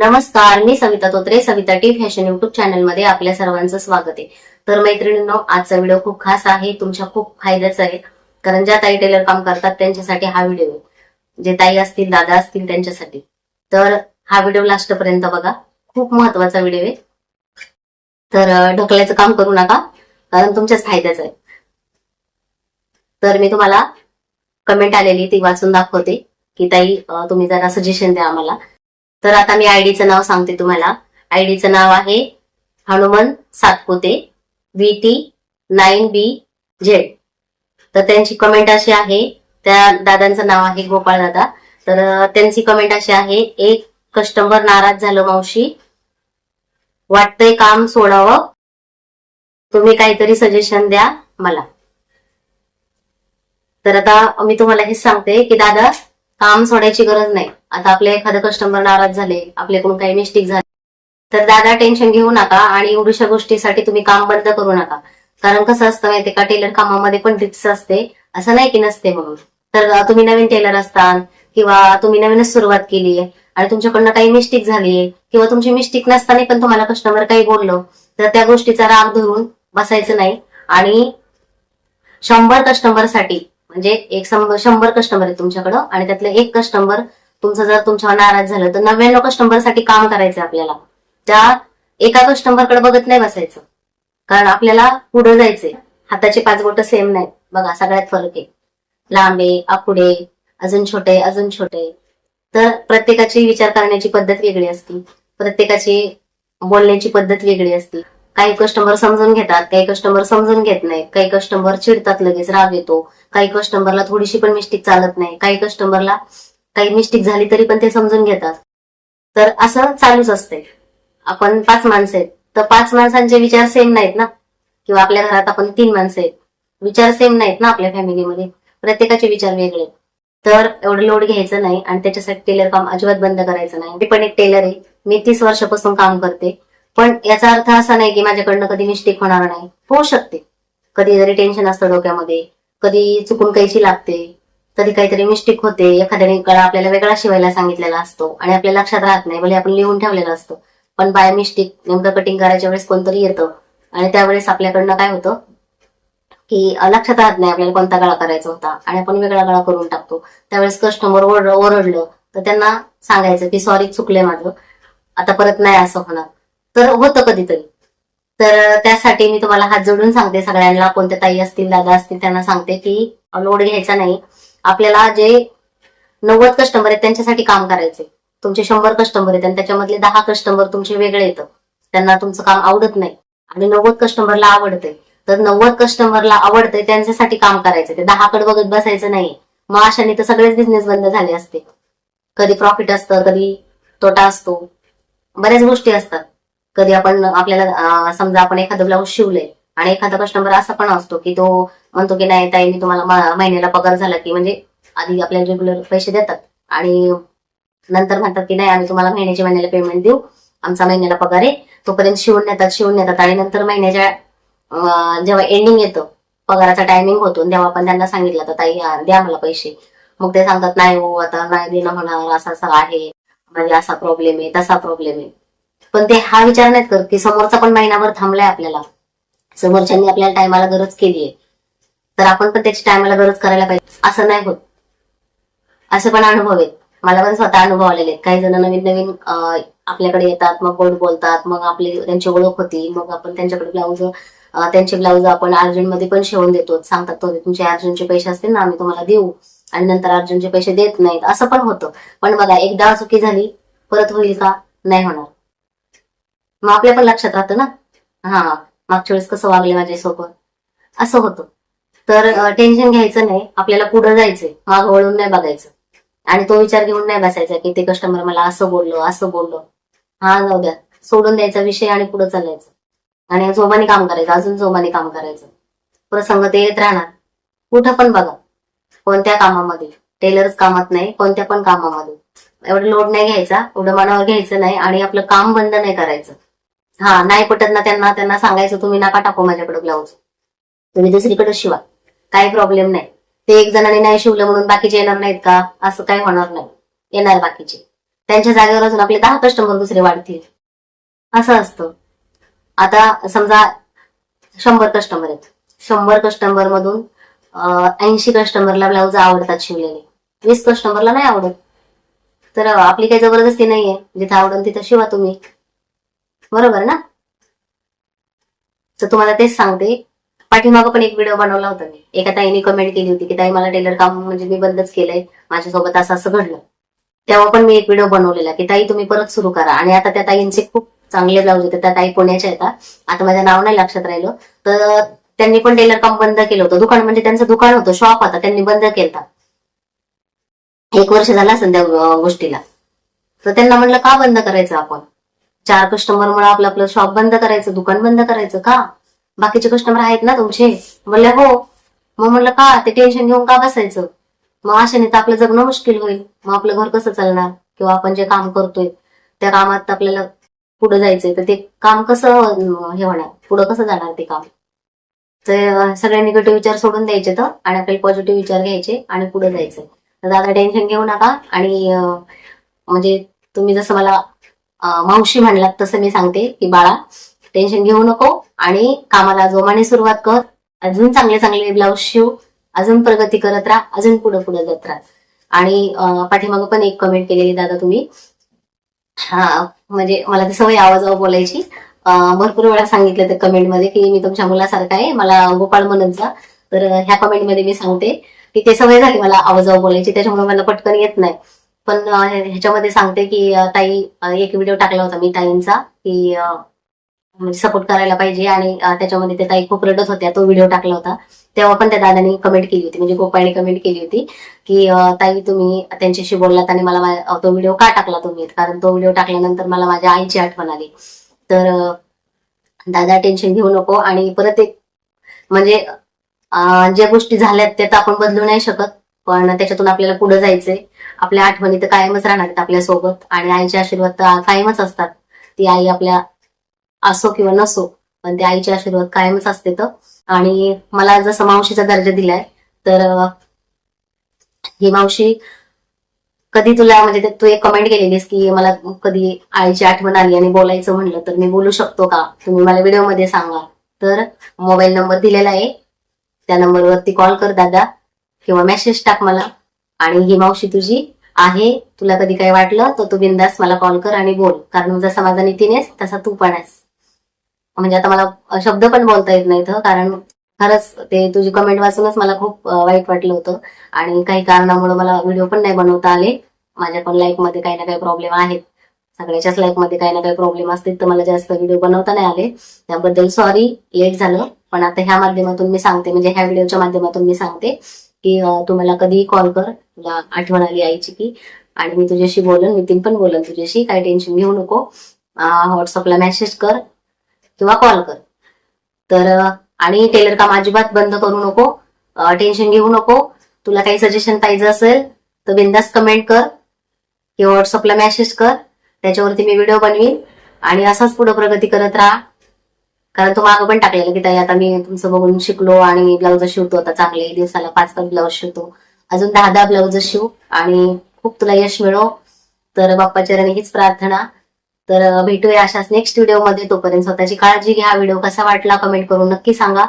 नमस्कार मी Savita Totre Savita T fashion YouTube चॅनलमध्ये आपल्या सर्वांचं स्वागत आहे. तर मैत्रिणींनो आजचा व्हिडिओ खूप खास आहे तुमच्या खूप फायद्याचा आहे. कारण ज्या ताई टेलर काम करतात त्यांच्यासाठी हा व्हिडिओ आहे. जे ताई असतील दादा असतील त्यांच्यासाठी. तर हा व्हिडिओ लास्ट पर्यंत बघा. खूप महत्त्वाचा व्हिडिओ आहे. तर अं, ढकलायचं काम करू नका कारण तुमच्याच फायद्याचं आहे. तर मी तुम्हाला कमेंट आलेली ती वाचून दाखवते की ताई तुम्ही जरा सजेशन द्या आम्हाला. तर आता मी आयडीचं नाव सांगते तुम्हाला. आयडीचं नाव आहे Hanuman Satpute V T nine B Z तर त्यांची कमेंट अशी आहे त्या दादांचं नाव आहे गोपाळ दादा. तर त्यांची कमेंट अशी आहे एक कस्टमर नाराज झालं मावशी. वाटतंय काम सोडावं. तुम्ही काहीतरी सजेशन द्या मला. तर आता मी तुम्हाला हेच सांगते की दादा काम सोडायची गरज नाही. आता आपले एखादं कस्टमर नाराज झाले आपल्याकडून काही मिस्टेक झाले तर दादा टेन्शन घेऊ नका आणि एवढ्याशा गोष्टीसाठी तुम्ही काम बंद करू नका. कारण कसं असतं माहितीये का टेलर कामामध्ये पण टिप्स असते असं नाही की नसते म्हणून. तर तुम्ही नवीन टेलर असताल किंवा तुम्ही नवीनच सुरुवात केली आणि तुमच्याकडनं काही मिस्टेक झाली किंवा तुमची मिस्टेक नसताना पण तुम्हाला कस्टमर काही बोललो तर त्या गोष्टीचा राग धरून बसायचं नाही. आणि शंभर कस्टमरसाठी म्हणजे एक शंभर कस्टमर आहेत तुमच्याकडं आणि त्यातले एक कस्टमर तुमचं जर तुमच्यावर नाराज झालं तर नव्याण्णव कस्टमरसाठी काम करायचं आपल्याला. त्या एका कस्टमरकडे बघत नाही बसायचं. कारण आपल्याला पुढे जायचंय. हाताचे पाच बोट सेम नाही बघा सगळ्यात फरक आहे. लांबे आकुडे अजून छोटे अजून छोटे. तर प्रत्येकाची विचार करण्याची पद्धत वेगळी असती. प्रत्येकाची बोलण्याची पद्धत वेगळी असती. काही कस्टमर समजून घेतात काही कस्टमर समजून घेत नाहीत काही कस्टमर चिडतात लगेच राग येतो. काही कस्टमरला थोडीशी पण मिस्टेक चालत नाही काही कस्टमरला काही मिस्टेक झाली तरी पण ते समजून घेतात. तर असं चालूच असते. आपण पाच माणसं आहेत. तर पाच माणसांचे विचार सेम नाहीत ना? किंवा आपल्या घरात आपण तीन माणसं आहेत. विचार सेम नाहीत ना आपल्या फॅमिलीमध्ये प्रत्येकाचे विचार वेगळे. तर एवढं लोड घ्यायचं नाही आणि त्याच्यासाठी टेलर काम अजिबात बंद करायचं नाही. मी पण एक टेलर आहे. मी तीस वर्षापासून काम करते. पण याचा अर्थ असा नाही की माझ्याकडनं कधी मिस्टेक होणार नाही. होऊ शकते. कधी जरी टेन्शन असतं डोक्यामध्ये कधी चुकून कैची लागते कधी काहीतरी मिस्टेक होते एखाद्याने गळा आपल्याला वेगळा शिवायला सांगितलेला असतो आणि आपल्या लक्षात राहत नाही भले आपण लिहून ठेवलेलं असतं. पण बाय मिस्टेक नेमकं कटिंग करायच्या वेळेस कोणतरी येतं आणि त्यावेळेस आपल्याकडनं काय होतं? की लक्षात राहत नाही आपल्याला कोणता गळा करायचा होता आणि आपण वेगळा गळा करून टाकतो. त्यावेळेस कस्टमर ओरडलं. तर त्यांना सांगायचं की सॉरी चुकले माझं. आता परत नाही असं होणार. तर होतं कधीतरी. तर त्यासाठी मी तुम्हाला हात जोडून सांगते. सगळ्यांना कोणत्या ताई असतील दादा असतील त्यांना सांगते की लोड घ्यायचा नाही. आपल्याला जे नव्वद कस्टमर आहेत त्यांच्यासाठी काम करायचे तुमचे शंभर कस्टमर आहेत आणि त्याच्यामधले दहा कस्टमर तुमचे वेगळे येतं त्यांना तुमचं काम आवडत नाही. आणि नव्वद कस्टमरला आवडतंय. तर नव्वद कस्टमरला आवडते त्यांच्यासाठी काम करायचं ते दहाकडे बघत बसायचं नाही. मग अशाने तर सगळेच बिझनेस बंद झाले असते. कधी प्रॉफिट असतं कधी तोटा असतो. बऱ्याच गोष्टी असतात. कधी आपण आपल्याला समजा आपण एखादं ब्लाऊज शिवलंय आणि एखादा कस्टमर असा पण असतो की तो म्हणतो की नाही ताई मी तुम्हाला महिन्याला पगार झाला की म्हणजे आधी आपल्याला रेग्युलर पैसे देतात आणि नंतर म्हणतात की नाही आम्ही तुम्हाला महिन्याच्या महिन्याला पेमेंट देऊ. आमचा महिन्याला पगार आहे. तोपर्यंत शिवून नेतात शिवून नेतात आणि नंतर महिन्याच्या जेव्हा एंडिंग येतं पगाराचा टायमिंग होतो तेव्हा आपण त्यांना सांगितलं तर ताई द्या मला पैसे. मग ते सांगतात नाही हो आता नाही देणं होणार असं असं आहे. म्हणजे असा प्रॉब्लेम आहे तसा प्रॉब्लेम आहे. पण ते हा विचार नाहीत करत की समोरचा पण महिनाभर थांबलाय आपल्याला. समोरच्यांनी आपल्याला टायमाला गरज केली आहे तर आपण पण त्याची टायमाला गरज करायला पाहिजे. असं नाही होत. असे पण अनुभव आहेत. मला पण स्वतः अनुभव आलेले आहेत. काही जण नवीन नवीन आपल्याकडे येतात मग गोड बोलतात मग आपली त्यांची ओळख होती मग आपण त्यांच्याकडे ब्लाऊज त्यांचे ब्लाऊज आपण अर्जंटमध्ये पण शिवून देतो. सांगतात तो तुमचे अर्जंटचे पैसे असतील ना आम्ही तुम्हाला देऊ. आणि नंतर अर्जंटचे पैसे देत नाहीत. असं पण होतं. पण बघा एकदा चुकी झाली परत होईल का? नाही होणार. मग आपल्या पण लक्षात राहतं ना? हा मागच्या वेळेस कसं वागले माझ्यासोबत? असं होतं. तर टेन्शन घ्यायचं नाही. आपल्याला पुढे जायचंय. माग वळून नाही बघायचं. आणि तो विचार घेऊन नाही बसायचा की ते कस्टमर मला असं बोललो असं बोललो. हा जाऊ द्या. सोडून द्यायचा विषय आणि पुढे चालायचं. आणि जोमाने काम करायचं. अजून जोमाने काम करायचं. प्रसंग ते येत राहणार. कुठं पण बघा. कोणत्या कामामध्ये. टेलर्स कामात नाही कोणत्या पण कामामध्ये. एवढं लोड नाही घ्यायचा. एवढं मनावर घ्यायचं नाही आणि आपलं काम बंद नाही करायचं. हा नाही पटत ना त्यांना त्यांना सांगायचं तुम्ही नका टाकू माझ्याकडे ब्लाऊज तुम्ही दुसरीकडे शिवा. काही प्रॉब्लेम नाही. ते एक जणाने नाही शिवलं म्हणून बाकीचे येणार नाहीत का? असं काही होणार नाही. येणार बाकीचे. त्यांच्या जागेवर अजून आपले दहा कस्टमर दुसरे वाढतील. असं असतं. आता समजा शंभर कस्टमर आहेत. शंभर कस्टमर मधून ऐंशी कस्टमरला ब्लाऊज आवडतात शिवलेले. वीस कस्टमरला नाही आवडत. तर आपली काही जबरदस्ती नाहीये. जिथं आवडेल तिथं शिवा तुम्ही. बरोबर ना? तर तुम्हाला तेच सांगते. पाठीमागं पण एक व्हिडिओ बनवला होता मी. एका ताईने कमेंट केली होती की ताई मला टेलर काम म्हणजे मी बंदच केलंय. माझ्यासोबत असं असं घडलं. तेव्हा पण मी एक व्हिडिओ बनवलेला की ताई तुम्ही परत सुरू करा. आणि आता त्या ताईंचे खूप चांगले ब्लाऊज होते. त्या ताई पुण्याच्या येतात आता माझं नाव नाही लक्षात राहिलं. तर त्यांनी पण टेलर काम बंद केलं होतं. दुकान म्हणजे त्यांचं दुकान होतं शॉप होता त्यांनी बंद केलं एक वर्ष झालं असेल त्या गोष्टीला. तर त्यांना म्हणलं का बंद करायचं आपण? चार कस्टमर मुळे आपलं आपलं शॉप बंद करायचं दुकान बंद करायचं का? बाकीचे कस्टमर आहेत ना तुमचे? म्हणले हो. मग म्हणलं का? ते टेन्शन घेऊन का बसायचं? मग अशाने तर आपलं जगणं मुश्किल होईल. मग आपलं घर कसं चालणार? किंवा आपण जे काम करतोय त्या कामात आपल्याला पुढे जायचंय. तर ते काम कसं हे होणार? पुढं कसं जाणार ते काम? तर सगळे निगेटिव्ह विचार सोडून द्यायचे तर आणि आपल्याला पॉझिटिव्ह विचार घ्यायचे आणि पुढे जायचं. तर दादा टेन्शन घेऊ नका. आणि म्हणजे तुम्ही जसं मला मावशी म्हणलात तसं मी सांगते की बाळा टेन्शन घेऊ नको आणि कामाला जोमाने सुरुवात कर. अजून चांगले चांगले ब्लाऊज शिव. अजून प्रगती करत राहा. अजून पुढे पुढे जात राहा. आणि अं, पाठीमागं पण एक कमेंट केलेली दादा तुम्ही. हा म्हणजे मला ती सवय आवाजावर बोलायची. भरपूर वेळा सांगितलं त्या कमेंटमध्ये की मी तुमच्या मुलासारखा आहे. मला गोपाळ म्हणत जा. तर ह्या कमेंटमध्ये मी सांगते की ते सवय झाली मला आवाजावर बोलायची. त्याच्यामुळे मला पटकन येत नाही. पण ह्याच्यामध्ये सांगते की ताई एक व्हिडिओ टाकला होता मी ताईंचा की म्हणजे सपोर्ट करायला पाहिजे आणि त्याच्यामध्ये ते ताई खूप रडत होत्या. तो व्हिडिओ टाकला होता. तेव्हा पण त्या दादानी कमेंट केली होती. म्हणजे गोपाळने कमेंट केली होती की ताई तुम्ही त्यांच्याशी बोललात आणि मला तो व्हिडिओ का टाकला तुम्ही? कारण तो व्हिडिओ टाकल्यानंतर मला माझ्या आईची आठवण आली. तर दादा टेन्शन घेऊ नको आणि परत एक म्हणजे ज्या गोष्टी झाल्यात त्या तर आपण बदलू नाही शकत. पण त्याच्यातून आपल्याला पुढे जायचंय. आपल्या आठवणी तर कायमच राहणार आपल्यासोबत आणि आईचे आशीर्वाद तर कायमच असतात. ती आई आपल्या असो किंवा नसो पण त्या आईचे आशीर्वाद कायमच असते तर. आणि मला जसं मावशीचा दर्जा दिलाय तर ही मावशी कधी तुला म्हणजे तू एक कमेंट केलेलीस की मला कधी आईची आठवण आली आणि बोलायचं म्हणलं तर मी बोलू शकतो का? तुम्ही मला व्हिडिओमध्ये सांगा. तर मोबाईल नंबर दिलेला आहे. त्या नंबरवरती कॉल कर दादा. किंवा मेसेज टाक मला. आणि ही मावशी तुझी आहे तुला कधी काही वाटलं तर तू बिंदास मला कॉल कर आणि बोल. कारण जसा माझा नितीन आहेस तसा तू पण आहेस. म्हणजे आता मला शब्द पण बोलता येत नाहीत इथं कारण खरंच ते तुझी कमेंट वाचूनच मला खूप वाईट वाटलं होतं. आणि काही कारणामुळे मला व्हिडिओ पण नाही बनवता आले. माझ्या पण लाईफमध्ये काही ना काही प्रॉब्लेम आहेत. सगळ्याच्याच लाईफमध्ये काही ना काही प्रॉब्लेम असतील तर मला जास्त व्हिडिओ बनवता नाही आले. त्याबद्दल सॉरी लेट झालं. पण आता ह्या माध्यमातून मी सांगते. म्हणजे ह्या व्हिडिओच्या माध्यमातून मी सांगते. की तू मला कधीही कॉल कर. तुला आठवण आली आईची की. आणि मी तुझ्याशी बोलन नितीन पण बोलन तुझ्याशी. काही टेन्शन घेऊ नको. व्हॉट्सअपला मेसेज कर किंवा कॉल कर. तर आणि टेलर काम अजिबात बंद करू नको. टेन्शन घेऊ नको. तुला काही सजेशन पाहिजे असेल तर बिंदास कमेंट कर. किंवा व्हॉट्सअपला मेसेज कर. त्याच्यावरती मी व्हिडिओ बनवीन. आणि असाच पुढे प्रगती करत राहा. कारण तो मागं पण टाकलेलं की ताई आता मी तुमचं बघून शिकलो आणि ब्लाऊज शिवतो आता चांगले दिवसाला पाच पाच ब्लाऊज शिवतो. अजून दहा दहा ब्लाऊज शिव आणि खूप तुला यश मिळो. तर बाप्पाच्या चरणी हीच प्रार्थना. तर भेटूया अशाच नेक्स्ट व्हिडिओमध्ये तोपर्यंत स्वतःची काळजी घ्या. व्हिडिओ कसा वाटला कमेंट करून नक्की सांगा.